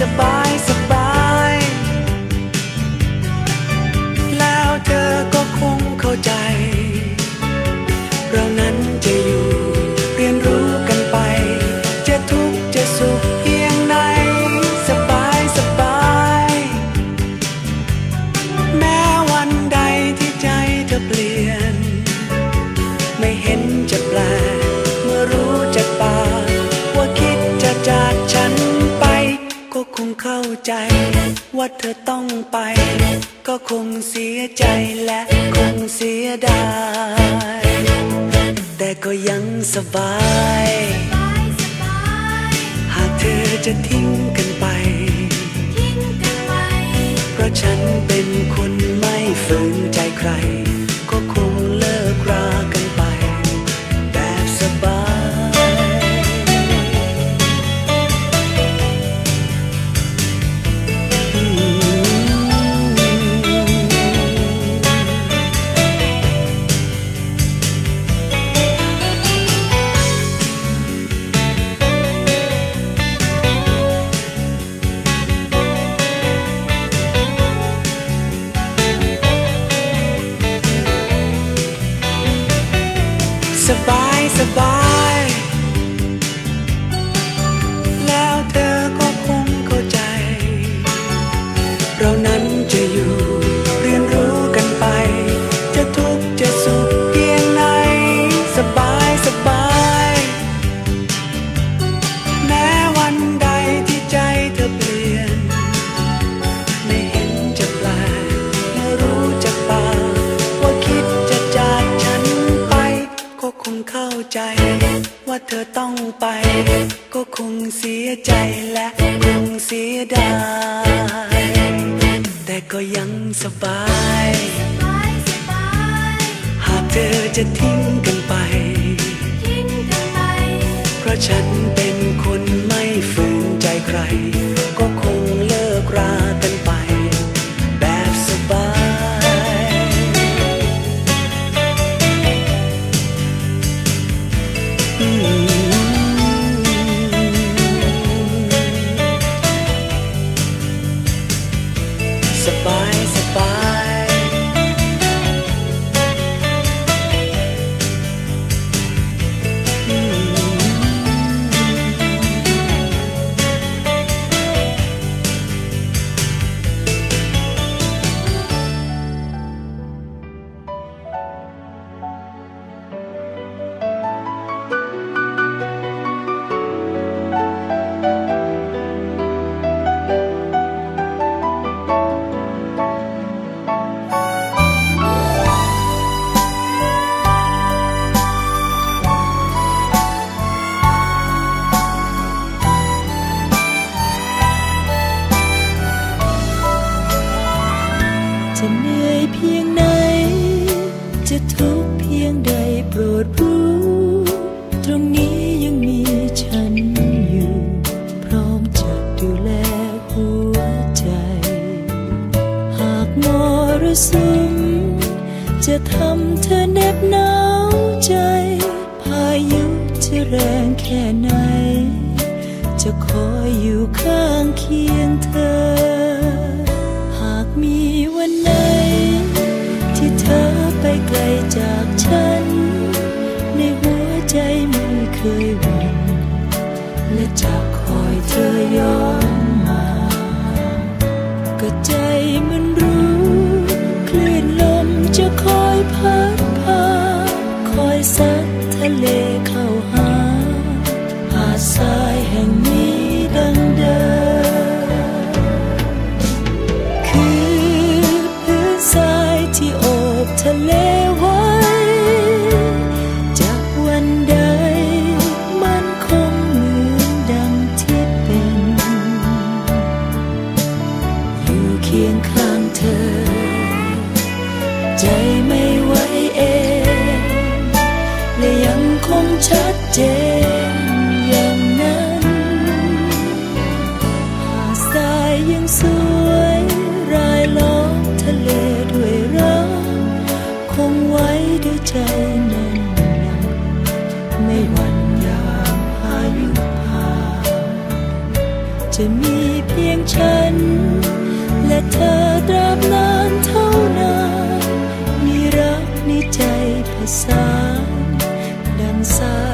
สบาย เข้าใจ ว่าเธอต้องไป ก็คงเสียใจและคงเสียดาย แต่ก็ยังสบาย หากเธอจะทิ้งกันไป เพราะฉันเป็นคนไม่ฝืนใจใคร ว่าเธอต้องไป ก็คงเสียใจและคงเสียดาย แต่ก็ยังสบาย หากเธอจะทิ้งกันไป เพราะฉันเป็นคนไม่ฝืนใจใคร แค่ไหน จะคอยอยู่ข้างเคียงเธอ หากมีวันไหน ที่เธอไปไกลจากฉัน ในหัวใจไม่เคยหวั่นและจะคอยเธอย้อนมา ก็ใจมันรู้คลื่นลมจะคอยพัดพา คอยซัดทะเลเข้าหา งคงชัดเจนอย่างนั้นหาดทรายยังสวยรายล้อมทะเลด้วยรักคงไว้ด้วยใจแน่นหนักไม่หวั่นยามพายุผ่านจะมีเพียงฉัน และเธอตราบนานเท่านานมีรักในใจผสานดังสา ย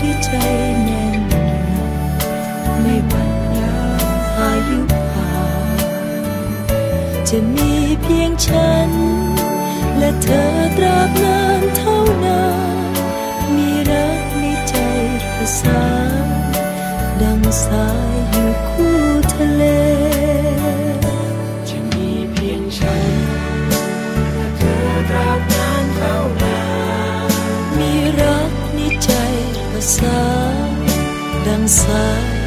ไว้ด้วยใจแน่นไม่หวั่นยามพายุผ่านจะมีเพียงฉัน และเธอตราบนานเท่านานมีรักในใจผสานดังสายอยู่คู่ทะเลจะมีเพียงฉันและเธอตราบนานเท่านานมีรักในใจ ปร